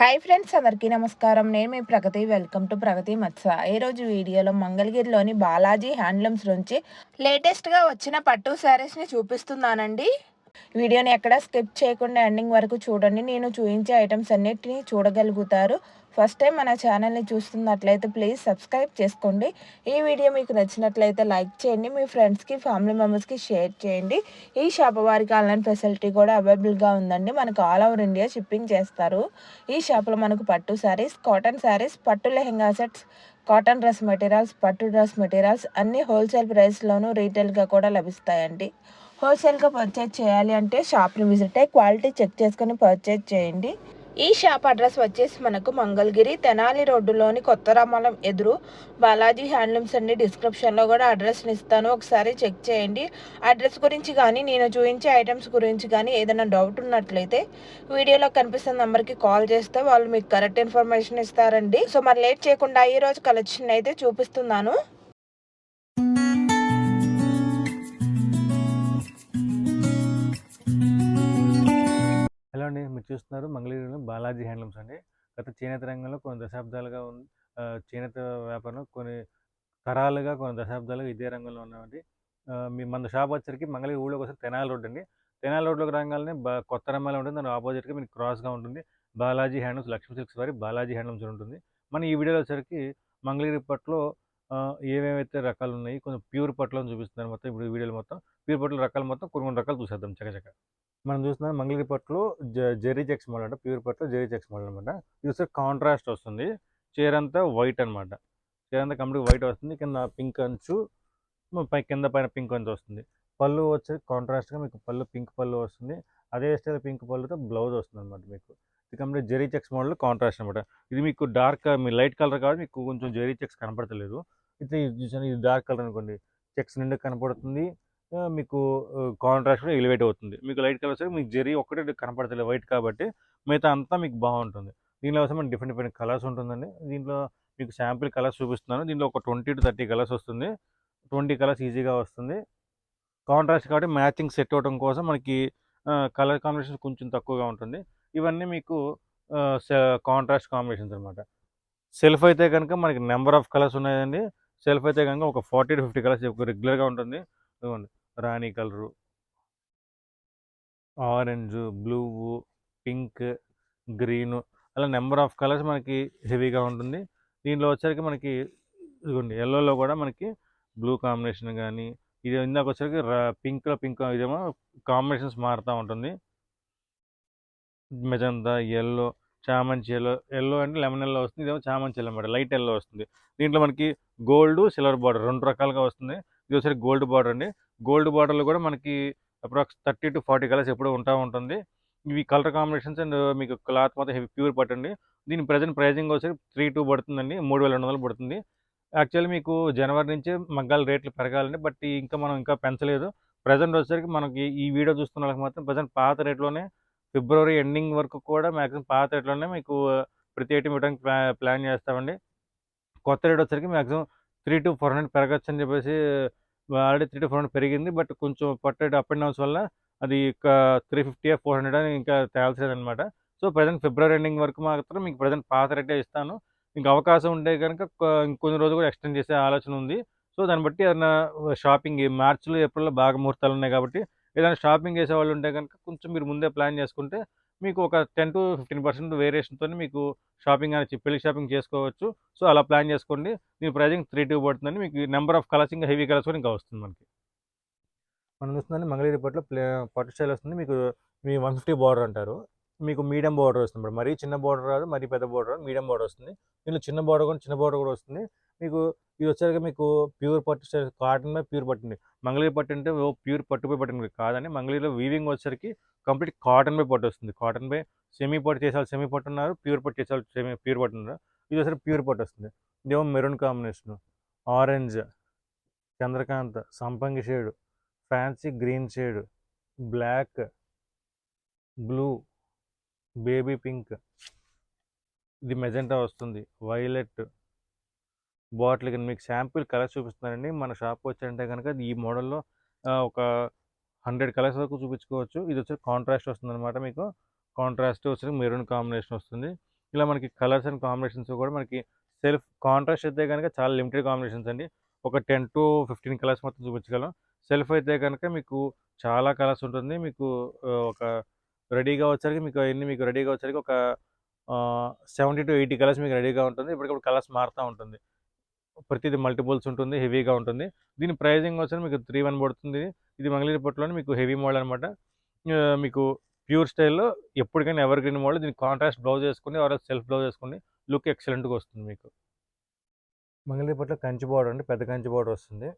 Hi friends అందరికీ నమస్కారం. నేను మీ ప్రగతి. వెల్కమ్ టు ప్రగతి మత్స ఈరోజు వీడియోలో మంగళగిరిలోని బాలాజీ హ్యాండ్లూమ్స్ నుంచి లేటెస్ట్గా వచ్చిన పట్టు శారీస్ని చూపిస్తున్నానండి. వీడియోని ఎక్కడ స్కిప్ చేయకుండా ఎండింగ్ వరకు చూడండి. నేను చూపించే ఐటమ్స్ అన్నిటిని చూడగలుగుతారు. ఫస్ట్ టైం మన ఛానల్ని చూస్తున్నట్లయితే ప్లీజ్ సబ్స్క్రైబ్ చేసుకోండి. ఈ వీడియో మీకు నచ్చినట్లయితే లైక్ చేయండి. మీ ఫ్రెండ్స్కి ఫ్యామిలీ మెంబర్స్కి షేర్ చేయండి. ఈ షాప్ వారికి ఆన్లైన్ ఫెసిలిటీ కూడా అవైలబుల్గా ఉందండి. మనకు ఆల్ ఓవర్ ఇండియా షిప్పింగ్ చేస్తారు. ఈ షాప్లో మనకు పట్టు శారీస్ కాటన్ శారీస్ పట్టు lehenga sets cotton dress materials పట్టు డ్రెస్ మెటీరియల్స్ అన్నీ హోల్సేల్ ప్రైస్లోనూ రీటైల్గా కూడా లభిస్తాయండి. హోల్సేల్గా పర్చేజ్ చేయాలి అంటే షాప్ని విజిట్ అయ్యి క్వాలిటీ చెక్ చేసుకొని పర్చేజ్ చేయండి. ఈ షాప్ అడ్రస్ వచ్చేసి మనకు మంగళగిరి తెనాలి రోడ్డులోని కొత్త రామాలం ఎదురు బాలాజీ హ్యాండ్లూమ్స్ అండి. డిస్క్రిప్షన్లో కూడా అడ్రస్ని ఇస్తాను. ఒకసారి చెక్ చేయండి. అడ్రస్ గురించి కానీ నేను చూపించే ఐటమ్స్ గురించి కానీ ఏదైనా డౌట్ ఉన్నట్లయితే వీడియోలో కనిపిస్తున్న నెంబర్కి కాల్ చేస్తే వాళ్ళు మీకు కరెక్ట్ ఇన్ఫర్మేషన్ ఇస్తారండి. సో మరి లేట్ చేయకుండా ఈ రోజు కలెక్షన్ అయితే చూపిస్తున్నాను. హలో అండి. మీరు చూస్తున్నారు మంగళగిరిలో బాలాజీ హ్యాండ్లూమ్స్ అండి. గత చేనేత రంగంలో కొన్ని దశాబ్దాలుగా చేనేత వ్యాపారం కొన్ని తరాలుగా కొన్ని దశాబ్దాలుగా ఇదే రంగంలో ఉన్నామండి. మీ మన షాప్ వచ్చరికి మంగళగిరి ఊళ్ళోకి వస్తే తెనాలి రోడ్ అండి. తెనాలి రోడ్లోకి రంగాలని బా కొత్త రంగాలు ఉంటుంది. దాని ఆపోజిట్గా మీకు క్రాస్గా ఉంటుంది. బాలాజీ హ్యాండ్లూమ్స్ లక్ష్మీ సిల్క్స్ వారి బాలాజీ హ్యాండ్లూమ్స్ ఉంటుంది. మన ఈ వీడియోలో వచ్చరికి మంగళగిరి పట్లో ఏమేమైతే రకాలు ఉన్నాయి కొంచెం ప్యూర్ పట్లను చూపిస్తున్నారు మొత్తం. ఇప్పుడు వీడియోలు మొత్తం ప్యూర్ పట్ల రకాలు మొత్తం కొన్ని కొన్ని రకాలు చూసేద్దాం చకచక మనం చూస్తున్నాం మంగళగిరి పట్టులో జ జెరీ చెక్స్ మోడల్ అంటే. ప్యూర్ పట్టులో జెరీ చెక్స్ మోడల్ అనమాట ఇది వస్తే కాంట్రాస్ట్ వస్తుంది. చీర అంతా వైట్ అనమాట చీర అంతా కంప్లీట్ వైట్ వస్తుంది. కింద పింక్ అంచు పై కింద పైన పింక్ అంచు వస్తుంది. పళ్ళు వచ్చి కాంట్రాస్ట్గా మీకు పళ్ళు పింక్ పళ్ళు వస్తుంది. అదే స్టైల్ పింక్ పళ్ళుతో బ్లౌజ్ వస్తుంది అనమాట మీకు. ఇది complete zari checks model contrast అనమాట ఇది మీకు డార్క్ మీ లైట్ కలర్ కాబట్టి మీకు కొంచెం జెరీ చెక్స్ కనపడతలేదు. ఇది ఇది చూసాను ఇది డార్క్ కలర్ అనుకోండి. చెక్స్ నిండా కనపడుతుంది. మీకు కాంట్రాస్ట్ కూడా ఎలివేట్ అవుతుంది. మీకు లైట్ కలర్స్ మీకు జెరీ ఒక్కటే కనపడతలేదు వైట్ కాబట్టి మిగతా అంతా మీకు బాగుంటుంది. దీనిలో వచ్చి మనకి డిఫరెంట్ డిఫరెంట్ కలర్స్ ఉంటుందండి. దీంట్లో మీకు శాంపిల్ కలర్స్ చూపిస్తున్నాను. దీంట్లో ఒక ట్వంటీ టు థర్టీ కలర్స్ వస్తుంది. ట్వంటీ కలర్స్ ఈజీగా వస్తుంది. కాంట్రాస్ట్ కాబట్టి మ్యాచింగ్ సెట్ అవ్వడం కోసం మనకి కలర్ కాంబినేషన్ కొంచెం తక్కువగా ఉంటుంది. ఇవన్నీ మీకు కాంట్రాస్ట్ కాంబినేషన్స్ అనమాట సెల్ఫ్ అయితే కనుక మనకి నెంబర్ ఆఫ్ కలర్స్ ఉన్నాయండి. సెల్ఫ్ అయితే కనుక ఒక ఫార్టీ టు ఫిఫ్టీ కలర్స్ రెగ్యులర్గా ఉంటుంది. ఇదిగోండి. రాణి colour. Orange blue pink green అలా నెంబర్ ఆఫ్ కలర్స్ మనకి హెవీగా ఉంటుంది. దీంట్లో వచ్చరికి మనకి ఇదిగోండి ఎల్లోలో కూడా మనకి బ్లూ కాంబినేషన్ కానీ ఇది ఇందాక వచ్చరికి పింక్లో పింక్ ఇదేమో కాంబినేషన్స్ మారుతూ ఉంటుంది. మెజంతా ఎల్లో చామంతి ఎల్లో ఎల్లో అంటే లెమన్ ఎల్లో వస్తుంది ఇదేమో చామంతి ఎల్లో అనమాట లైట్ ఎల్లో వస్తుంది. దీంట్లో మనకి గోల్డ్ సిల్వర్ బార్డర్ రెండు రకాలుగా వస్తుంది. ఇది ఒకసారి గోల్డ్ బార్డర్ అండి. గోల్డ్ బార్డర్లో కూడా మనకి approx thirty to forty colours ఎప్పుడూ ఉంటా ఉంటుంది. ఇవి కలర్ కాంబినేషన్స్ అండ్ మీకు క్లాత్ మొత్తం హెవీ ప్యూర్ పట్టండి. దీని ప్రజెంట్ ప్రైజింగ్ వచ్చి త్రీ టూ పడుతుందండి. మూడు వేల రెండు వందలు పడుతుంది. యాక్చువల్లీ మీకు జనవరి నుంచి మగ్గాల రేట్లు పెరగాలండి. బట్ ఇంకా మనం ఇంకా పెంచలేదు. ప్రజెంట్ వచ్చేసరికి మనకి ఈ వీడియో చూస్తున్న వాళ్ళకి మాత్రం ప్రజెంట్ పాత రేట్లోనే ఫిబ్రవరి ఎండింగ్ వరకు కూడా మ్యాక్సిమం పాత రేట్లోనే మీకు ప్రతి ఐటమ్ ఇవ్వడానికి ప్లాన్ చేస్తామండి. కొత్త రేట్ వచ్చరికి maximum three to four hundred పెరగచ్చు అని చెప్పేసి already three to four hundred పెరిగింది. బట్ కొంచెం పట్టు అప్ అండ్ డౌన్స్ వల్ల అది త్రీ ఫిఫ్టీ ఫోర్ హండ్రెడ్ అని ఇంకా తేల్చలేదు అనమాట సో ప్రజెంట్ ఫిబ్రవరి ఎండింగ్ వరకు మాత్రం మీకు ప్రజెంట్ పాత రేటే ఇస్తాను. ఇంకా అవకాశం ఉంటే కనుక ఇంకొన్ని రోజులు కూడా ఎక్స్టెండ్ చేసే ఆలోచన ఉంది. సో దాన్ని బట్టి ఏదైనా షాపింగ్ మార్చిలో ఏప్రిల్లో బాగా ముహూర్తాలు ఉన్నాయి కాబట్టి ఏదైనా షాపింగ్ చేసే వాళ్ళు ఉంటే కనుక కొంచెం మీరు ముందే ప్లాన్ చేసుకుంటే మీకు ఒక టెన్ టు ఫిఫ్టీన్ పర్సెంట్ వేరియేషన్తో మీకు షాపింగ్ అనేది పెళ్ళి షాపింగ్ చేసుకోవచ్చు. సో అలా ప్లాన్ చేసుకోండి. దీని ప్రైజింగ్ త్రీ టూ పడుతుందండి. మీకు నెంబర్ ఆఫ్ కలర్స్ ఇంకా హెవీ కలర్స్ కూడా ఇంకా వస్తుంది మనకి. మనం చూస్తుందండి మంగళగిరి పట్ల ప్లే పట్టు స్టైల్ వస్తుంది. మీకు మీ వన్ ఫిఫ్టీ బార్డర్ అంటారు. మీకు మీడియం బార్డర్ వస్తుంది మేడం. మరీ చిన్న బార్డర్ రాదు మరీ పెద్ద బార్డర్ రాదు మీడియం బార్డర్ వస్తుంది. దీనిలో చిన్న బార్డర్ కూడా చిన్న బార్డర్ కూడా వస్తుంది. మీకు ఇది వచ్చేసరికి మీకు ప్యూర్ పట్టు కాటన్ మీద ప్యూర్ పట్టు ఉంది. మంగళగిరి పట్టు అంటే ఓ ప్యూర్ పట్టుపై పట్టు కాదని కాదండి మంగళగిరిలో వీవింగ్ వచ్చేసరికి కంప్లీట్ కాటన్ పై పట్టు వస్తుంది. కాటన్ పై సెమీ పట్టు చేసే సెమీ పట్టు ఉన్నారు ప్యూర్ పట్టు చేసే వాళ్ళు సెమీ ప్యూర్ పట్టు ఉన్నారు. ఇది వచ్చేసరికి ప్యూర్ పట్టు వస్తుంది. ఇదేమో మెరూన్ కాంబినేషన్. ఆరెంజ్ చంద్రకాంత్ సంపంగి shade fancy green shade black blue baby pink. ఇది మెజెంటా వస్తుంది. వైలెట్ బాటిల్ కానీ మీకు శాంపిల్ కలర్స్ చూపిస్తున్నానండి మన షాప్ వచ్చారంటే కనుక ఈ మోడల్లో ఒక హండ్రెడ్ కలర్స్ వరకు చూపించుకోవచ్చు. ఇది వచ్చి కాంట్రాస్ట్ వస్తుంది అనమాట మీకు. కాంట్రాస్ట్ వచ్చి మెరూన్ కాంబినేషన్ వస్తుంది. ఇలా మనకి కలర్స్ అండ్ కాంబినేషన్స్ కూడా మనకి సెల్ఫ్ కాంట్రాస్ట్ అయితే కనుక చాలా లిమిటెడ్ కాంబినేషన్స్ అండి. ఒక టెన్ టు ఫిఫ్టీన్ కలర్స్ మొత్తం చూపించగలం. సెల్ఫ్ అయితే కనుక మీకు చాలా కలర్స్ ఉంటుంది. మీకు ఒక రెడీగా వచ్చరికి మీకు అవన్నీ మీకు రెడీగా వచ్చరికి ఒక సెవెంటీ టు ఎయిటీ కలర్స్ మీకు రెడీగా ఉంటుంది. ఇప్పటికప్పుడు కలర్స్ మారుతూ ఉంటుంది. ప్రతిది మల్టిపుల్స్ ఉంటుంది హెవీగా ఉంటుంది. దీని ప్రైజింగ్ వచ్చి మీకు త్రీ వన్ పడుతుంది. ఇది మంగళగిరి పట్టులోనే మీకు హెవీ మోడల్ అనమాట మీకు ప్యూర్ స్టైల్లో ఎప్పటికైనా ఎవర్ గ్రీన్ మోడల్. దీని కాంట్రాస్ట్ బ్లౌజ్ వేసుకుని ఆర్ సెల్ఫ్ బ్లౌజ్ వేసుకుని లుక్ ఎక్సలెంట్గా వస్తుంది మీకు. మంగళగిరి కంచి బార్డర్ అండి పెద్ద కంచి బార్డర్ వస్తుంది.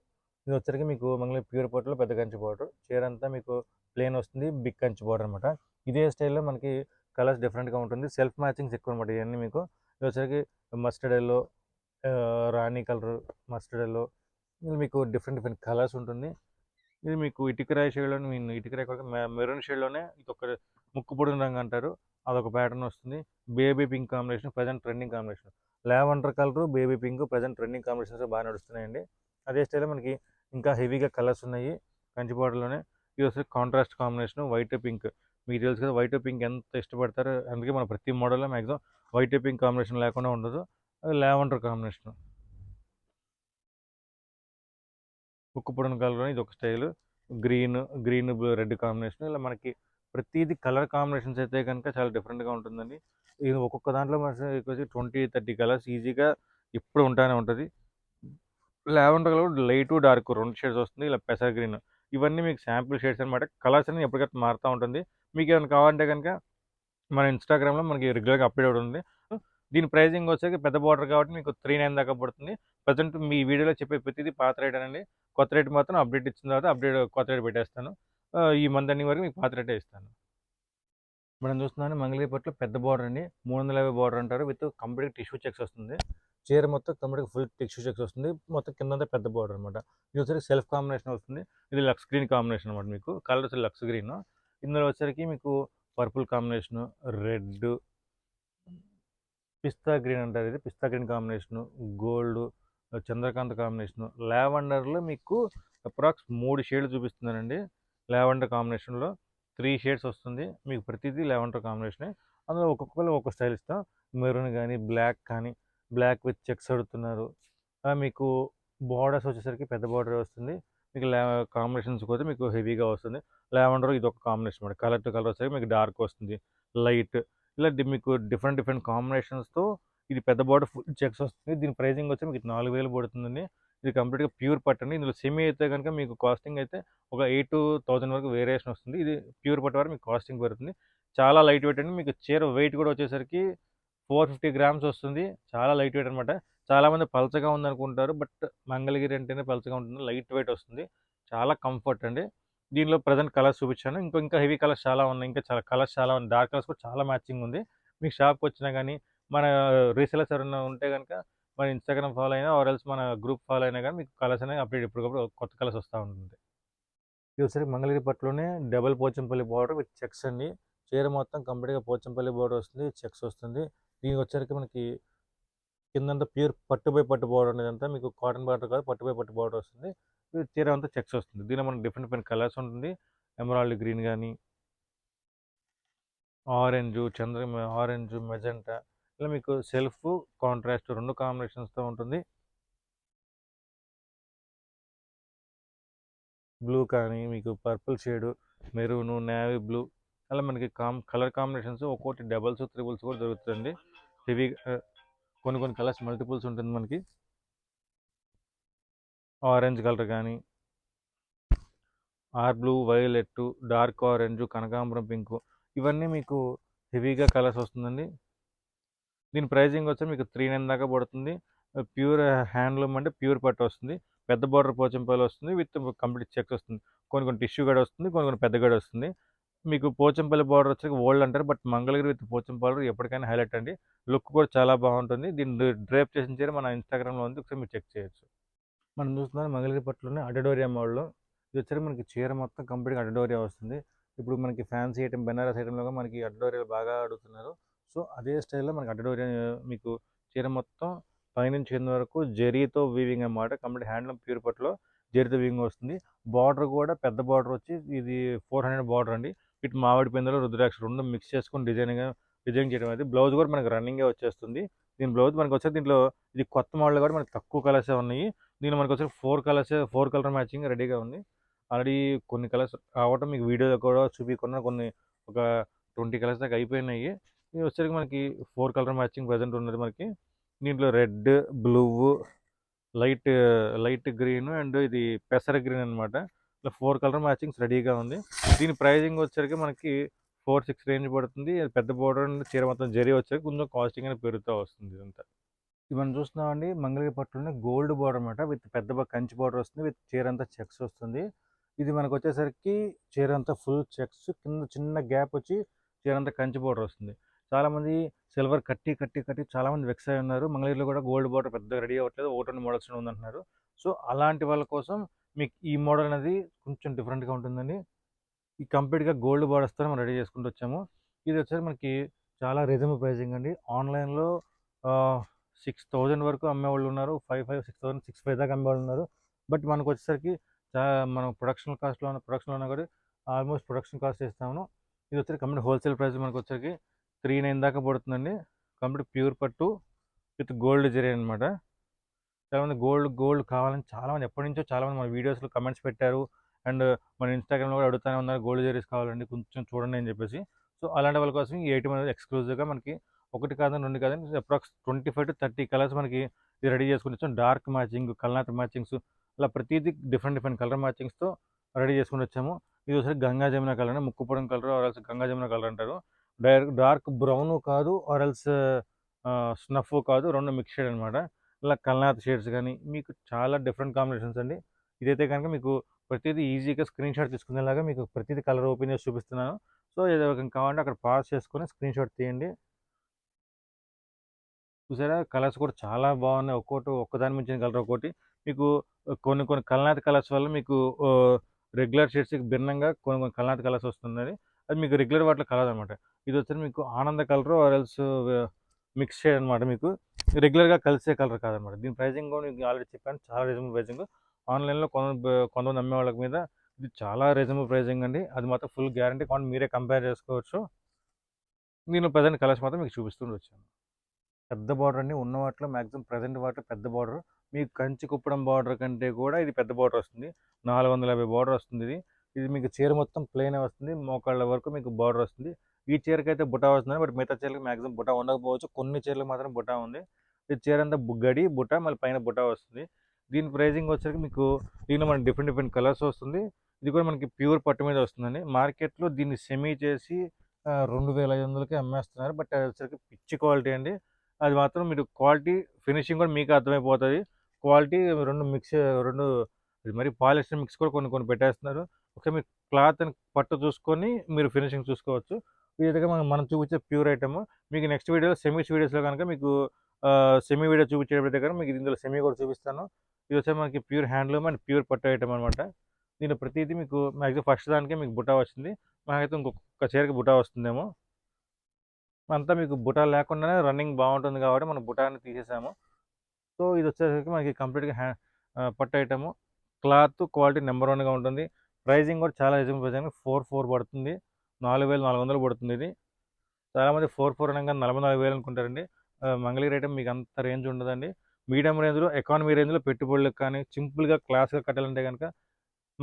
ఇది వచ్చరికి మీకు మంగళ ప్యూర్ పట్టులో పెద్ద కంచి బార్డర్. చీర అంతా మీకు ప్లేన్ వస్తుంది బిగ్ కంచి బార్డర్ అనమాట ఇదే స్టైల్లో మనకి కలర్స్ డిఫరెంట్గా ఉంటుంది. సెల్ఫ్ మ్యాచింగ్స్ ఎక్కువ అనమాట ఇవన్నీ మీకు. ఇది వచ్చరికి మస్టర్డ్ ఎల్లో రాణి కలర్ మస్టర్డ్ ఎల్లో. ఇది మీకు డిఫరెంట్ డిఫరెంట్ కలర్స్ ఉంటుంది. ఇది మీకు ఇటుకరాయి షేడ్లో మీన్ ఇటుకరాయి కూడా మెరూన్ షేడ్లోనే ఇది ఒక ముక్కు పొడిన రంగు అంటారు. అదొక ప్యాటర్న్ వస్తుంది. Baby pink combination present trending combination. Lavender colour baby pink present trending combinations బాగా నడుస్తున్నాయండి. అదే స్టైల్లో మనకి ఇంకా హెవీగా కలర్స్ ఉన్నాయి. కంచి బార్డర్లోనే ఇది వస్తే కాంట్రాస్ట్ కాంబినేషన్ వైట్ పింక్. మీకు తెలుసు కదా వైట్ పింక్ ఎంత ఇష్టపడతారు? అందుకే మన ప్రతి మోడల్లో మ్యాక్సిమం వైట్ పింక్ కాంబినేషన్ లేకుండా ఉండదు. అది లావెండర్ కాంబినేషన్. ఉక్కు పొడిన కలర్ ఇది ఒక style. Green green blue red combination. ఇలా మనకి ప్రతిదీ కలర్ కాంబినేషన్స్ అయితే కనుక చాలా డిఫరెంట్గా ఉంటుందండి. ఇది ఒక్కొక్క దాంట్లో మనకి ట్వంటీ థర్టీ కలర్స్ ఈజీగా ఎప్పుడు ఉంటానే ఉంటుంది. లావెండర్ కలర్ లైట్ డార్క్ రెండు షేడ్స్ వస్తుంది. ఇలా పెసర్ గ్రీన్ ఇవన్నీ మీకు శాంపుల్ షేడ్స్ అనమాట కలర్స్ అన్ని ఎప్పటికప్పుడు మారుతూ ఉంటుంది. మీకు ఏమైనా కావాలంటే కనుక మన ఇన్స్టాగ్రామ్లో మనకి రెగ్యులర్గా అప్డేట్ అవుతుంది దీని ప్రైజింగ్ వచ్చేసి పెద్ద బార్డర్ కాబట్టి మీకు త్రీ నైన్ దాకా పడుతుంది. ప్రజెంట్ మీ వీడియోలో చెప్పే ప్రతిదీ పాత రేట్ అండి కొత్త రేట్ మాత్రం అప్డేట్ ఇచ్చిన తర్వాత అప్డేట్ కొత్త రేట్ పెట్టేస్తాను. ఈ మంత్ ఎండింగ్ వరకు మీకు పాత రేటే ఇస్తాను. మనం చూస్తున్నాను మంగళగిరి పట్ల పెద్ద బార్డర్ అండి. మూడు వందల యాభై బార్డర్ అంటారు. విత్ కంప్లీట్ టిష్యూ చెక్స్ వస్తుంది. చీర మొత్తం కంప్లీట్గా ఫుల్ టిష్యూ చెక్స్ వస్తుంది. మొత్తం కింద పెద్ద బోర్డర్ అనమాట ఇది వచ్చరికి సెల్ఫ్ కాంబినేషన్ వస్తుంది. ఇది లక్స్ గ్రీన్ కాంబినేషన్ అనమాట మీకు. కలర్ వచ్చి లక్స్ గ్రీన్ ఇందులో వచ్చరికి మీకు పర్పుల్ కాంబినేషన్ రెడ్ పిస్తా గ్రీన్ అంటారు ఇది. పిస్తా గ్రీన్ కాంబినేషన్ గోల్డ్ చంద్రకాంత్ కాంబినేషన్ లావెండర్లో మీకు అప్రాక్స్ మూడు షేడ్లు చూపిస్తున్నానండి. లావెండర్ కాంబినేషన్లో త్రీ షేడ్స్ వస్తుంది. మీకు ప్రతిదీ లావెండర్ కాంబినేషనే అందులో ఒక్కొక్కరు ఒక్కొక్క స్టైల్ ఇస్తాం. మెరూన్ కానీ బ్లాక్ కానీ బ్లాక్ విత్ చెక్స్ అడుగుతున్నారు. మీకు బార్డర్స్ వచ్చేసరికి పెద్ద బార్డర్ వస్తుంది. మీకు లా కాంబినేషన్స్ కొద్ది మీకు హెవీగా వస్తుంది. లావెండర్ ఇది ఒక combination madam. Colour to colour వచ్చేసరికి మీకు డార్క్ వస్తుంది. లైట్. ఇలా మీకు డిఫరెంట్ డిఫరెంట్ కాంబినేషన్స్తో ఇది పెద్ద బార్డర్ ఫుల్ చెక్స్ వస్తుంది. దీని ప్రైజింగ్ వచ్చి మీకు నాలుగు వేలు పడుతుందండి. ఇది కంప్లీట్గా ప్యూర్ పట్ అండి. ఇందులో సెమీ అయితే కనుక మీకు కాస్టింగ్ అయితే ఒక ఎయిట్ టు థౌసండ్ వరకు వేరియేషన్ వస్తుంది. ఇది ప్యూర్ పట్ వరకు మీకు కాస్టింగ్ పడుతుంది చాలా లైట్ వెయిట్ అండి. మీకు చీర వెయిట్ కూడా వచ్చేసరికి ఫోర్ ఫిఫ్టీ గ్రామ్స్ వస్తుంది. చాలా లైట్ వెయిట్ అనమాట చాలామంది పలచగా ఉందనుకుంటారు. బట్ మంగళగిరి అంటేనే పలచగా ఉంటుంది. లైట్ వెయిట్ వస్తుంది. చాలా కంఫర్ట్ అండి. దీనిలో ప్రజెంట్ కలర్స్ చూపించాను. ఇంకో ఇంకా హెవీ కలర్స్ చాలా ఉన్నాయి. ఇంకా చాలా కలర్స్ చాలా ఉన్నాయి. డార్క్ కలర్స్ కూడా చాలా మ్యాచింగ్ ఉంది. మీకు షాప్కి వచ్చినా కానీ మన రీసెలర్స్ ఎవరైనా ఉంటే కనుక మన ఇన్స్టాగ్రామ్ ఫాలో అయినా ఆర్ ఎల్స్ మన గ్రూప్ ఫాలో అయినా కానీ మీకు కలర్స్ అనేవి అప్డేట్ ఇప్పటికప్పుడు కొత్త కలర్స్ వస్తూ ఉంటుంది. ఇది వచ్చేసరికి Mangalagiri పట్టులోనే double Pochampally border with checks అండి. చీర మొత్తం కంప్లీట్గా పోచంపల్లి బార్డర్ వస్తుంది. చెక్స్ వస్తుంది. దీనికి వచ్చరికి మనకి కిందంతా ప్యూర్ పట్టుపై పట్టు బార్డర్ అనేది అంతా మీకు కాటన్ బార్డర్ కాదు పట్టుపై పట్టు బార్డర్ వస్తుంది. ఇది చీర అంతా చెక్స్ వస్తుంది. దీనిలో మనకి డిఫరెంట్ డిఫరెంట్ కలర్స్ ఉంటుంది. ఎమరాల్డ్ గ్రీన్ కానీ ఆరెంజ్ చంద్ర ఆరెంజ్ మెజెంటా ఇలా మీకు సెల్ఫ్ కాంట్రాస్ట్ రెండు కాంబినేషన్స్తో ఉంటుంది. బ్లూ కానీ మీకు purple shade maroon navy blue అలా మనకి కామ్ కలర్ కాంబినేషన్స్ ఒక్కోటి డబల్స్ త్రిబుల్స్ కూడా దొరుకుతుంది హెవీ కొన్ని కొన్ని కలర్స్ మల్టిపుల్స్ ఉంటుంది మనకి. ఆరెంజ్ కలర్ కానీ or blue violet dark orange కనకాంబరం పింక్ ఇవన్నీ మీకు హెవీగా కలర్స్ వస్తుందండి. దీని ప్రైజింగ్ వచ్చి మీకు త్రీ నైన్ దాకా పడుతుంది. ప్యూర్ హ్యాండ్లూమ్ అంటే ప్యూర్ పట్టు వస్తుంది. పెద్ద బార్డర్ పోచంపల్లి వస్తుంది. విత్ కంప్లీట్ చెక్స్ వస్తుంది. కొన్ని కొన్ని టిష్యూ గడ వస్తుంది. కొన్ని కొన్ని పెద్ద గడ వస్తుంది. మీకు పోచంపల్లి బార్డర్ వచ్చి ఓల్డ్ అంటారు. బట్ మంగళగిరి విత్ పోచంపల్లి ఎప్పటికైనా హైలైట్ అండి. లుక్ కూడా చాలా బాగుంటుంది. దీన్ని డ్రేప్ చేసిన చీర మన ఇన్స్టాగ్రామ్లో ఉంది. ఒకసారి మీరు చెక్ చేయొచ్చు. మనం చూస్తున్నాం మంగళగిరి పట్టులోనే అడడోరియా మోడల్లో ఇది వచ్చరికి మనకి చీర మొత్తం కంప్లీట్గా అడడోరియా వస్తుంది. ఇప్పుడు మనకి ఫ్యాన్సీ ఐటమ్ బెనారస్ ఐటెంలో మనకి అడ్డోరియాలు బాగా అడుగుతున్నారు. సో అదే స్టైల్లో మనకి అడ్డోరియా మీకు చీర మొత్తం పైనుంచి కింద వరకు జరీతో వీవింగ్ అన్నమాట. కంప్లీట్ హ్యాండ్లూమ్ ప్యూర్ పట్టులో జరీతో వీవింగ్ వస్తుంది. బార్డర్ కూడా పెద్ద బార్డర్ వచ్చి ఇది ఫోర్ హండ్రెడ్ బార్డర్ అండి. ఇటు మామిడి పిందెలు రుద్రాక్ష రెండు మిక్స్ చేసుకొని డిజైన్గా డిజైన్ చేయడం అయితే బ్లౌజ్ కూడా మనకి రన్నింగే వచ్చేస్తుంది. దీని బ్లౌజ్ మనకు వచ్చే దీంట్లో ఇది కొత్త మోడల్ కూడా మనకి తక్కువ కలర్సే ఉన్నాయి. దీనిలో మనకు వచ్చే four colours four colour matching రెడీగా ఉంది. ఆల్రెడీ కొన్ని కలర్స్ రావటం మీకు వీడియోలో కూడా చూపించుకున్న కొన్ని ఒక ట్వంటీ కలర్స్ దాకా అయిపోయినాయి. ఇది వచ్చేసరికి మనకి ఫోర్ కలర్ మ్యాచింగ్ ప్రజెంట్ ఉన్నది మనకి. దీంట్లో red blue light light green and ఇది పెసర గ్రీన్ అనమాట ఇట్లా ఫోర్ కలర్ మ్యాచింగ్స్ రెడీగా ఉంది. దీని ప్రైజింగ్ వచ్చేసరికి మనకి ఫోర్ సిక్స్ రేంజ్ పడుతుంది. అది పెద్ద బోర్డర్ చీర మొత్తం జరీ వచ్చేసరికి కొంచెం కాస్టింగ్ అనేది పెరుగుతూ వస్తుంది ఇదంతా. ఇది మనం చూస్తున్నామండి. మంగళగిరి పట్టులోనే గోల్డ్ బోర్డర్ అనమాట విత్ పెద్ద కంచి బోర్డర్ వస్తుంది. విత్ చీర అంతా చెక్స్ వస్తుంది. ఇది మనకు వచ్చేసరికి చీర అంతా ఫుల్ చెక్స్. కింద చిన్న గ్యాప్ వచ్చి చీర అంతా కంచి బోర్డర్ వస్తుంది. చాలామంది సిల్వర్ కట్టి కట్టి కట్టి చాలామంది వెక్స్ అయి ఉన్నారు. మంగళగిరిలో కూడా గోల్డ్ బోర్డర్ పెద్దగా రెడీ అవ్వట్లేదు. ఒకటి రెండు మోడల్స్ ఉందంటున్నారు. సో అలాంటి వాళ్ళ కోసం మీకు ఈ మోడల్ అనేది కొంచెం డిఫరెంట్గా ఉంటుందండి. ఈ కంప్లీట్గా గోల్డ్ బార్డర్స్తో మనం రెడీ చేసుకుంటూ వచ్చాము. ఇది వచ్చేసి మనకి చాలా రీజనబుల్ ప్రైసింగ్ అండి. ఆన్లైన్లో సిక్స్ థౌజండ్ వరకు అమ్మేవాళ్ళు ఉన్నారు. Five five six thousand six five దాకా అమ్మేవాళ్ళు ఉన్నారు. బట్ మనకు వచ్చేసరికి చాలా మనం ప్రొడక్షన్ కాస్ట్లో ఉన్న ప్రొడక్షన్లో ఉన్నా కూడా ఆల్మోస్ట్ ప్రొడక్షన్ కాస్ట్ ఇస్తాము ఇది వచ్చేసి కంప్లీట్ హోల్సేల్ ప్రైస్ మనకు వచ్చేసరికి త్రీ నైన్ దాకా పడుతుందండి. కంప్లీట్ ప్యూర్ పట్టు విత్ గోల్డ్ జరీ అనమాట చాలామంది గోల్డ్ గోల్డ్ కావాలని చాలామంది ఎప్పటి నుంచో చాలామంది మన వీడియోస్లో కమెంట్స్ పెట్టారు. అండ్ మన ఇన్స్టాగ్రామ్లో కూడా అడుగుతూనే ఉన్నారు గోల్డ్ జరీస్ కావాలండి కొంచెం చూడండి అని చెప్పేసి. సో అలాంటి వాళ్ళ కోసం ఈ ఐటమ్ అనేది ఎక్స్క్లూజివ్గా మనకి ఒకటి కాదని రెండు కాదని approx twenty five to thirty colours మనకి ఇది రెడీ చేసుకుని వచ్చాం. డార్క్ మ్యాచింగ్ కల్నాథ్ మ్యాచింగ్స్ అలా ప్రతిదీ డిఫరెంట్ డిఫరెంట్ కలర్ మ్యాచింగ్స్తో రెడీ చేసుకుని వచ్చాము. ఇది ఒకసారి గంగా జమున కలర్ అండి. ముక్కుపురం colour or else Ganga Jamuna colour అంటారు. డైరెక్ట్ డార్క్ బ్రౌను కాదు ఆర్ఎల్స్ స్నఫ్ కాదు రెండు మిక్స్డ్ అనమాట ఇలా కల్నాథ్ షేడ్స్ కానీ మీకు చాలా డిఫరెంట్ కాంబినేషన్స్ అండి. ఇదైతే కనుక మీకు ప్రతిదీ ఈజీగా స్క్రీన్ షాట్ తీసుకునేలాగా మీకు ప్రతిదీ కలర్ ఓపెన్ చేసి చూపిస్తున్నాను. సో ఏదో ఒక కావాలంటే అక్కడ పాస్ చేసుకొని స్క్రీన్ షాట్ తీయండి. చూసారా? కలర్స్ కూడా చాలా బాగున్నాయి. ఒక్కోటి ఒక్కదాని మించిన కలర్ ఒక్కోటి మీకు కొన్ని కొన్ని కల్నాథ్ కలర్స్ వల్ల మీకు రెగ్యులర్ షేడ్స్కి భిన్నంగా కొన్ని కొన్ని కల్నాథ్ కలర్స్ వస్తున్నాయి. అది మీకు రెగ్యులర్ వాటిలో కలర్ అనమాట ఇది వచ్చి మీకు ఆనంద colour or else mix shade అనమాట మీకు. రెగ్యులర్గా కలిసే కలర్ కాదనమాట దీని ప్రైజింగ్ కూడా మీకు ఆల్రెడీ చెప్పాను. చాలా రీజనబుల్ ప్రైజింగ్. ఆన్లైన్లో కొంత కొంతమంది అమ్మే వాళ్ళకి మీద ఇది చాలా రీజనబుల్ ప్రైజింగ్ అండి. అది మాత్రం ఫుల్ గ్యారంటీ. కానీ మీరే కంపేర్ చేసుకోవచ్చు. నేను ప్రజెంట్ కలర్స్ మాత్రం మీకు చూపిస్తుండే వచ్చాను. పెద్ద బార్డర్ అండి. ఉన్న వాటిలో మ్యాక్సిమం ప్రజెంట్ వాటిలో పెద్ద బార్డర్. మీకు కంచి కుప్పడం బార్డర్ కంటే కూడా ఇది పెద్ద బార్డర్ వస్తుంది. నాలుగు వందల యాభై బార్డర్ వస్తుంది ఇది. ఇది మీకు చీర మొత్తం ప్లెయిన్ వస్తుంది. మోకాళ్ళ వరకు మీకు బార్డర్ వస్తుంది. ఈ చీరకి అయితే బుట్ట వస్తుంది బట్ మిగతా చీరలకు మాక్సిమం బుట్ట ఉండకపోవచ్చు. కొన్ని చీరలకు మాత్రం బుట్ట ఉంది. ఈ చీర అంతా బు- గడి బుట్ట మళ్ళీ పైన బుట్ట వస్తుంది. దీని ప్రైజింగ్ వచ్చేసరికి మీకు దీనిలో మనకి డిఫరెంట్ డిఫరెంట్ కలర్స్ వస్తుంది. ఇది కూడా మనకి ప్యూర్ పట్టు మీద వస్తుందండి. మార్కెట్లో దీన్ని సెమీ చేసి రెండు వేల ఐదు వందలకి అమ్మేస్తున్నారు. బట్ అది వచ్చేసరికి పిచ్చి క్వాలిటీ అండి. అది మాత్రం మీరు క్వాలిటీ ఫినిషింగ్ కూడా మీకు అర్థమైపోతుంది. క్వాలిటీ రెండు మిక్స్ రెండు ఇది మరి పాలిస్టర్ మిక్స్ కూడా కొన్ని కొన్ని పెట్టేస్తున్నారు. ఒకసారి మీరు క్లాత్ పట్టు చూసుకొని మీరు ఫినిషింగ్ చూసుకోవచ్చు. ఈ విధంగా మనం మనం చూపించే ప్యూర్ ఐటమ్. మీకు నెక్స్ట్ వీడియోలో సెమీస్ వీడియోస్లో కనుక మీకు సెమీ వీడియో చూపించేటప్పుడు దగ్గర మీకు ఇందులో సెమీ కూడా చూపిస్తాను. ఇది వచ్చే మనకి ప్యూర్ హ్యాండ్లూమ్ అండ్ ప్యూర్ పట్టు ఐటమ్ అనమాట. దీని ప్రతిదీ మీకు మ్యాక్సిమం ఫస్ట్ దానికే మీకు బుటా వచ్చింది మాకైతే ఇంకొక చీరకి బుటా వస్తుందేమో. అంతా మీకు బుటా లేకుండానే రన్నింగ్ బాగుంటుంది కాబట్టి మనం బుటాని తీసేసాము. సో ఇది వచ్చేసరికి మనకి కంప్లీట్గా హ్యా పట్టు ఐటము. క్లాత్ క్వాలిటీ నెంబర్ వన్గా ఉంటుంది. ప్రైజింగ్ కూడా చాలా రీజనబుల్ ప్రైజింగ్. ఫోర్ ఫోర్ పడుతుంది. నాలుగు వేలు నాలుగు వందలు పడుతుంది ఇది. చాలామంది ఫోర్ ఫోర్ అనగా నలభై నాలుగు వేలు అనుకుంటారండి. మంగళగిరి ఐటమ్ మీకు అంత రేంజ్ ఉండదండి. మీడియం రేంజ్లో ఎకానమీ రేంజ్లో పెట్టుబడులకు కానీ సింపుల్గా క్లాస్గా కట్టాలంటే కనుక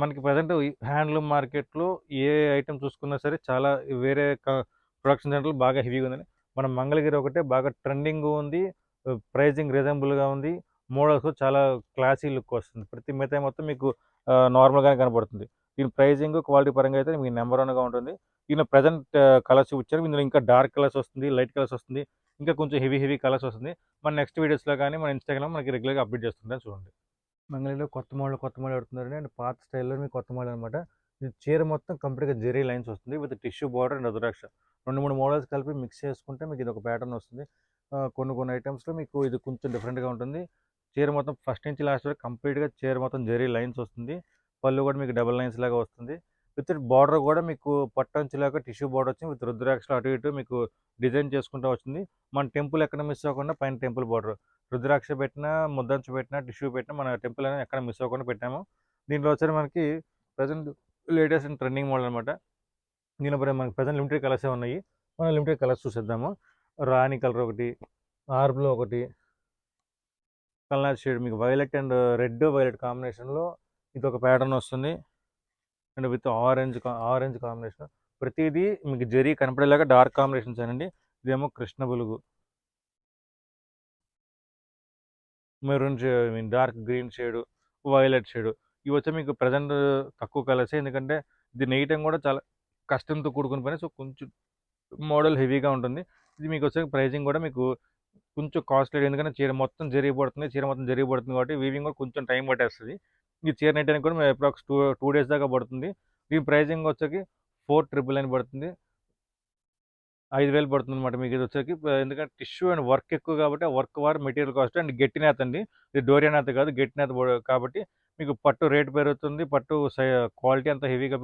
మనకి ప్రజెంట్ హ్యాండ్లూమ్ మార్కెట్లో ఏ ఐటెం చూసుకున్నా సరే చాలా వేరే ప్రొడక్షన్ సెంటర్లు బాగా హెవీగా ఉందండి. మన మంగళగిరి ఒకటే బాగా ట్రెండింగ్ ఉంది. ప్రైజింగ్ రీజనబుల్గా ఉంది. మోడల్స్ చాలా క్లాసీ లుక్ వస్తుంది. ప్రతి మిగతా మొత్తం మీకు నార్మల్గానే కనపడుతుంది. దీని ప్రైజింగ్ క్వాలిటీ పరంగా అయితే మీకు నెంబర్ వన్గా ఉంటుంది. ఈయన ప్రజెంట్ కలర్స్ ఇచ్చారు ఇందులో ఇంకా డార్క్ కలర్స్ వస్తుంది లైట్ కలర్స్ వస్తుంది ఇంకా కొంచెం హెవీ హెవీ కలర్స్ వస్తుంది. మన నెక్స్ట్ వీడియోస్లో కానీ మన ఇన్స్టాగ్రామ్ మనకి రెగ్యులర్గా అప్డేట్ చేస్తుంటాను చూడండి. మంగళగిరిలో కొత్త మోడల్ కొత్త మోడల్ పెడుతున్నారు అండ్ పాత స్టైల్లో మీకు కొత్త మోడల్ అనమాట ఇది చీర మొత్తం కంప్లీట్గా జెరీ లైన్స్ వస్తుంది విత్ టిష్యూ బార్డర్ అండ్ రుద్రాక్ష రెండు మూడు మోడల్స్ కలిపి మిక్స్ చేసుకుంటే మీకు ఇది ఒక ప్యాటర్న్ వస్తుంది. కొన్ని కొన్ని ఐటమ్స్లో మీకు ఇది కొంచెం డిఫరెంట్గా ఉంటుంది. చీర మొత్తం ఫస్ట్ నుంచి లాస్ట్ వరకు కంప్లీట్గా చీర మొత్తం జెరీ లైన్స్ వస్తుంది. పళ్ళు కూడా మీకు డబల్ లైన్స్ లాగా వస్తుంది. విత్ బార్డర్ కూడా మీకు పట్టంచులాగా టిష్యూ బార్డర్ వచ్చింది. విత్ రుద్రాక్షలు అటు ఇటు మీకు డిజైన్ చేసుకుంటూ వచ్చింది. మన టెంపుల్ ఎక్కడ మిస్ అవ్వకుండా పైన టెంపుల్ బార్డర్. రుద్రాక్ష పెట్టినా ముద్దంచు పెట్టినా టిష్యూ పెట్టినా మన టెంపుల్ అనేది ఎక్కడ మిస్ అవ్వకుండా పెట్టాము. దీంట్లో వచ్చారు మనకి present latest and trending model అనమాట దీనిలో మనకి ప్రజెంట్ లిమిటెడ్ కలర్సే ఉన్నాయి? మనం లిమిటెడ్ కలర్స్ చూసేద్దాము. రాణి కలర్ ఒకటి ఆర్బ్లో ఒకటి. కలర్ షేడ్ మీకు వైలెట్ అండ్ రెడ్ వైలెట్ కాంబినేషన్లో ఇది ఒక ప్యాటర్న్ వస్తుంది. And with orange orange combination. ప్రతిదీ మీకు జరీ కనపడేలాగా డార్క్ కాంబినేషన్స్ అండి ఇదేమో కృష్ణ బులుగు. Maroon shade mean dark green shade violet shade. ఇవి వచ్చి మీకు ప్రజెంట్ తక్కువ కలర్స్. ఎందుకంటే ఇది నెయ్యటం కూడా చాలా కష్టంతో కూడుకుని పని. సో కొంచెం మోడల్ హెవీగా ఉంటుంది. ఇది మీకు వచ్చే ప్రైజింగ్ కూడా మీకు కొంచెం కాస్ట్లీ. ఎందుకంటే చీర మొత్తం జరిగిపోతుంది. చీర మొత్తం జరిగిపోతుంది కాబట్టి వీవింగ్ కూడా కొంచెం టైం పట్టేస్తుంది. ఈ చీర నెట్టడానికి కూడా అప్రాక్స్ టూ టూ డేస్ దాకా పడుతుంది. దీని ప్రైజింగ్ వచ్చేకి ఫోర్ ట్రిపుల్ అని పడుతుంది. ఐదు వేలు పడుతుంది అనమాట మీకు ఇది వచ్చేకి. ఎందుకంటే టిష్యూ అండ్ వర్క్ ఎక్కువ కాబట్టి వర్క్ వారు మెటీరియల్ కాస్ట్ అండ్ గట్టి నేత అండి. ఇది డోరియా నేత కాదు గట్టి నేత కాబట్టి మీకు పట్టు రేట్ పెరుగుతుంది. పట్టు క్వాలిటీ అంత హెవీగా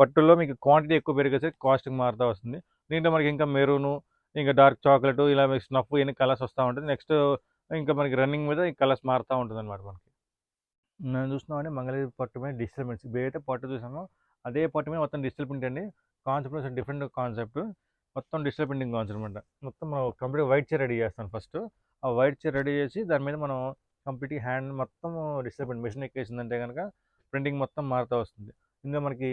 పట్టులో మీకు క్వాంటిటీ ఎక్కువ పెరిగేసరికి కాస్టింగ్ మారుతూ వస్తుంది. దీంట్లో మనకి ఇంకా మెరూను ఇంకా డార్క్ చాక్లెట్ ఇలా మీకు స్నఫ్ ఇవన్నీ కలర్స్ వస్తూ ఉంటుంది. నెక్స్ట్ ఇంకా మనకి రన్నింగ్ మీద ఈ కలర్స్ మారుతూ ఉంటుంది అనమాట మనకి. నేను చూస్తున్నామండి మంగళగిరి పట్టు మీద డిజిటల్ ప్రింట్స్ ఏదైతే పట్టు చూసామో అదే పట్టు మీద మొత్తం డిజిటల్ ప్రింట్ అండి. Concept different concept. మొత్తం డిజిటల్ ప్రింటింగ్ కాన్సెప్ట్ అనమాట మొత్తం మనం కంప్లీట్ వైట్ చైర్ రెడీ చేస్తాం ఫస్ట్. ఆ వైట్ చైర్ రెడీ చేసి దాని మీద మనం కంప్లీట్ హ్యాండ్ మొత్తం డిజిటల్ ప్రింట్ మిషన్ ఎక్కేసిందంటే కనుక ప్రింటింగ్ మొత్తం మారుతూ వస్తుంది. ఇందులో మనకి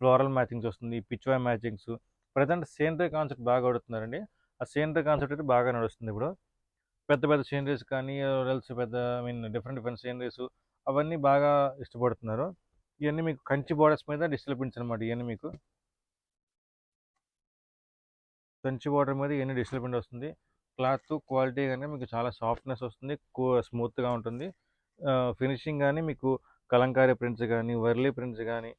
ఫ్లోరల్ మ్యాచింగ్స్ వస్తుంది pichwai matchings. Present scenery concept బాగా కొడుతున్నారండి ఆ సేనరీ కాన్సెప్ట్ అయితే బాగా నడుస్తుంది ఇప్పుడు. పెద్ద పెద్ద సీనరీస్ కానీ ఎల్స్ పెద్ద I mean different different sceneries అవన్నీ బాగా ఇష్టపడుతున్నారు. ఇవన్నీ మీకు కంచి బోర్డర్స్ మీద డిస్టర్బెన్స్ అనమాట ఇవన్నీ మీకు. కంచి బోర్డర్ మీద ఇవన్నీ డిజిటల్ వస్తుంది. క్లాత్ క్వాలిటీ కానీ మీకు చాలా సాఫ్ట్నెస్ వస్తుంది. స్మూత్గా ఉంటుంది. ఫినిషింగ్ కానీ మీకు కలంకారీ ప్రింట్స్ కానీ వర్లీ ప్రింట్స్ కానీ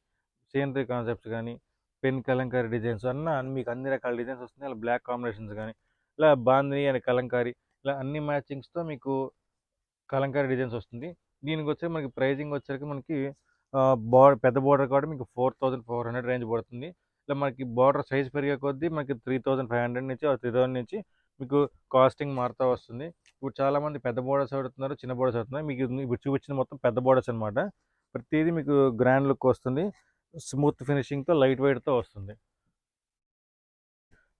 సీనరీ కాన్సెప్ట్స్ కానీ పెన్ కలంకారీ డిజైన్స్ అన్న మీకు అన్ని రకాల డిజైన్స్ వస్తుంది అలా బ్లాక్ కాంబినేషన్స్ కానీ ఇలా బాందిని అండ్ కలంకారీ ఇలా అన్ని మ్యాచింగ్స్తో మీకు కలంకారీ డిజైన్స్ వస్తుంది. దీనికి వచ్చే మనకి ప్రైజింగ్ వచ్చేసరికి మనకి బోర్డర్ పెద్ద బోర్డర్ కాబట్టి మీకు four thousand four hundred range పడుతుంది. ఇలా మనకి బార్డర్ సైజ్ పెరిగే కొద్దీ మనకి త్రీ థౌజండ్ ఫైవ్ హండ్రెడ్ నుంచి త్రీ థౌసండ్ నుంచి మీకు కాస్టింగ్ మారుతూ వస్తుంది. ఇప్పుడు చాలామంది పెద్ద బోర్డర్స్ ఆడుతున్నారు చిన్న బోర్డర్స్ ఆడుతున్నారు మీకు ఇప్పుడు చూపించిన మొత్తం పెద్ద బోర్డర్స్ అనమాట ప్రతిదీ మీకు గ్రాండ్ లుక్ వస్తుంది. స్మూత్ ఫినిషింగ్తో లైట్ వెయిట్తో వస్తుంది.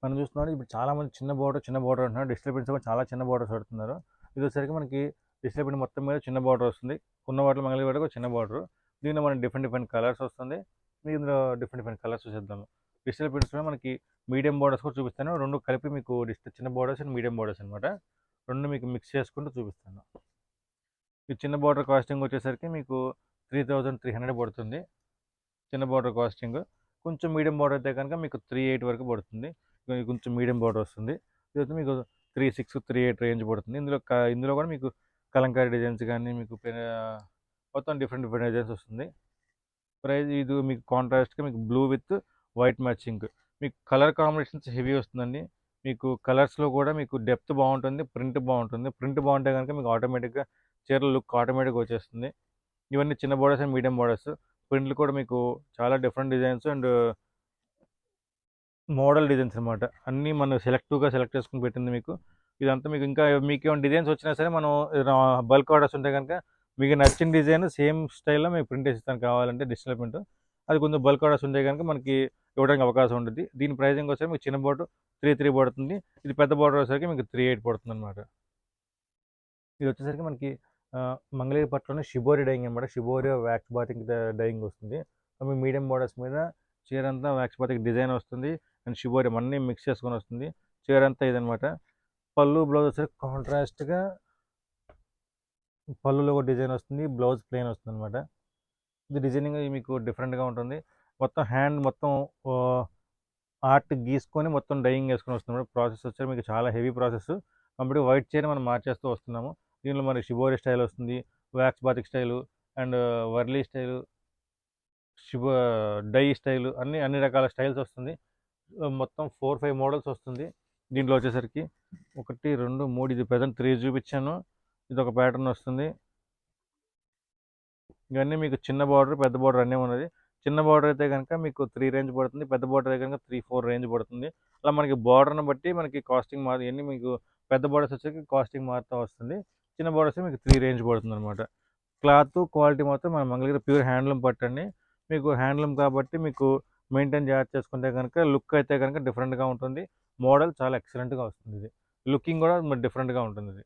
మనం చూస్తున్నాం ఇప్పుడు చాలామంది చిన్న బోర్డర్ చిన్న బోర్డర్ అంటున్నారు. డిస్టర్బెన్స్ కూడా చాలా చిన్న బోర్డర్స్ ఆడుతున్నారు ఇది వచ్చేసరికి మనకి డిజిటల్ ప్రింట్ మొత్తం మీద చిన్న బార్డర్ వస్తుంది. ఉన్న వాటిలో మంగళ వాటికి ఒక చిన్న బార్డర్. దీనిలో మనకి డిఫరెంట్ డిఫరెంట్ కలర్స్ వస్తుంది. మీకు ఇందులో డిఫరెంట్ డిఫరెంట్ కలర్స్ చూసేద్దాము. డిజిటల్ ప్రింట్స్లో మనకి మీడియం బోర్డర్స్ కూడా చూపిస్తాను. రెండు కలిపి మీకు డిజిటల్ చిన్న బార్డర్స్ అండ్ మీడియం బార్డర్స్ అనమాట రెండు మీకు మిక్స్ చేసుకుంటూ చూపిస్తాను. ఈ చిన్న బార్డర్ కాస్టింగ్ వచ్చేసరికి మీకు త్రీ థౌజండ్ త్రీ హండ్రెడ్ పడుతుంది. చిన్న బార్డర్ కాస్టింగ్ కొంచెం మీడియం బార్డర్ అయితే కనుక మీకు త్రీ ఎయిట్ వరకు పడుతుంది. కొంచెం మీడియం బార్డర్ వస్తుంది. ఇది మీకు three six three eight range పడుతుంది. ఇందులో ఇందులో కూడా మీకు కలంకారీ డిజైన్స్ కానీ మీకు పె- మొత్తం డిఫరెంట్ డిఫరెంట్ డిజైన్స్ వస్తుంది. ప్రైస్ ఇది మీకు కాంట్రాస్ట్గా మీకు బ్లూ విత్ వైట్ మ్యాచింగ్ మీకు కలర్ కాంబినేషన్స్ హెవీ వస్తుందండి. మీకు కలర్స్లో కూడా మీకు డెప్త్ బాగుంటుంది ప్రింట్ బాగుంటుంది. ప్రింట్ బాగుంటే కనుక మీకు ఆటోమేటిక్గా చీరల లుక్ ఆటోమేటిక్గా వచ్చేస్తుంది. ఇవన్నీ చిన్న బోర్డర్స్ అండ్ మీడియం బోర్డర్స్ ప్రింట్లు కూడా మీకు చాలా different designs and model designs అనమాట అన్నీ మనం సెలెక్టివ్గా సెలెక్ట్ చేసుకుని పెట్టింది మీకు. ఇదంతా మీకు ఇంకా మీకు ఏమైనా డిజైన్స్ వచ్చినా సరే మనం బల్క్ ఆర్డర్స్ ఉంటే కనుక మీకు నచ్చిన డిజైన్ సేమ్ స్టైల్లో మీకు ప్రింట్ ఇస్తాను. కావాలంటే డిజిటల్ ప్రింట్ అది కొంచెం బల్క్ ఆర్డర్స్ ఉంటే కనుక మనకి ఇవ్వడానికి అవకాశం ఉంటుంది. దీని ప్రైజింగ్ వచ్చేసరికి మీకు చిన్న బోర్డు త్రీ త్రీ పడుతుంది. ఇది పెద్ద బోర్డర్ వచ్చేసరికి మీకు త్రీ ఎయిట్ పడుతుంది అనమాట ఇది వచ్చేసరికి మనకి మంగళగిరి పట్లోనే షిబోరి డైయింగ్ అనమాట షిబోరి వ్యాక్స్ బాతింగ్ డైయింగ్ వస్తుంది. మీ మీడియం బోర్డర్స్ మీద చీర అంతా వ్యాక్స్ బాతిక్ డిజైన్ వస్తుంది. అండ్ షిబోరి అన్నీ మిక్స్ చేసుకొని వస్తుంది. చీర అంతా ఇదనమాట పళ్ళు బ్లౌజ్ వచ్చేసరికి కాంట్రాస్ట్గా పళ్ళులో ఒక డిజైన్ వస్తుంది బ్లౌజ్ ప్లెయిన్ వస్తుంది అనమాట ఇది డిజైనింగ్ మీకు డిఫరెంట్గా ఉంటుంది. మొత్తం హ్యాండ్ మొత్తం ఆర్ట్ గీసుకొని మొత్తం డైయింగ్ వేసుకొని వస్తున్నాం ప్రాసెస్ వచ్చి మీకు చాలా heavy process. Complete white chair మనం మార్చేస్తూ వస్తున్నాము. దీనిలో మరి షిబోరి స్టైల్ వస్తుంది wax batik style and Warli style షిబో dye style అన్ని అన్ని రకాల స్టైల్స్ వస్తుంది. మొత్తం ఫోర్ ఫైవ్ మోడల్స్ వస్తుంది. దీంట్లో వచ్చేసరికి ఒకటి రెండు మూడు ఇది ప్రజెంట్ త్రీ చూపించాను. ఇది ఒక ప్యాటర్న్ వస్తుంది. ఇవన్నీ మీకు చిన్న బార్డర్ పెద్ద బార్డర్ అన్నీ ఉన్నది. చిన్న బార్డర్ అయితే కనుక మీకు త్రీ రేంజ్ పడుతుంది. పెద్ద బార్డర్ అయితే కనుక త్రీ ఫోర్ రేంజ్ పడుతుంది. అలా మనకి బార్డర్ని బట్టి మనకి కాస్టింగ్ మారు ఇవన్నీ మీకు పెద్ద బార్డర్స్ వచ్చేసి కాస్టింగ్ మారుతూ వస్తుంది. చిన్న బార్డర్స్ మీకు త్రీ రేంజ్ పడుతుంది అనమాట క్లాత్ క్వాలిటీ మాత్రం మన మంగళగిరి ప్యూర్ హ్యాండ్లూమ్ పట్టండి. మీకు హ్యాండ్లూమ్ కాబట్టి మీకు మెయింటైన్ జాగ్రత్త చేసుకుంటే కనుక లుక్ అయితే కనుక డిఫరెంట్గా ఉంటుంది. మోడల్ చాలా ఎక్సలెంట్గా వస్తుంది ఇది. లుకింగ్ కూడా మరి డిఫరెంట్గా ఉంటుంది ఇది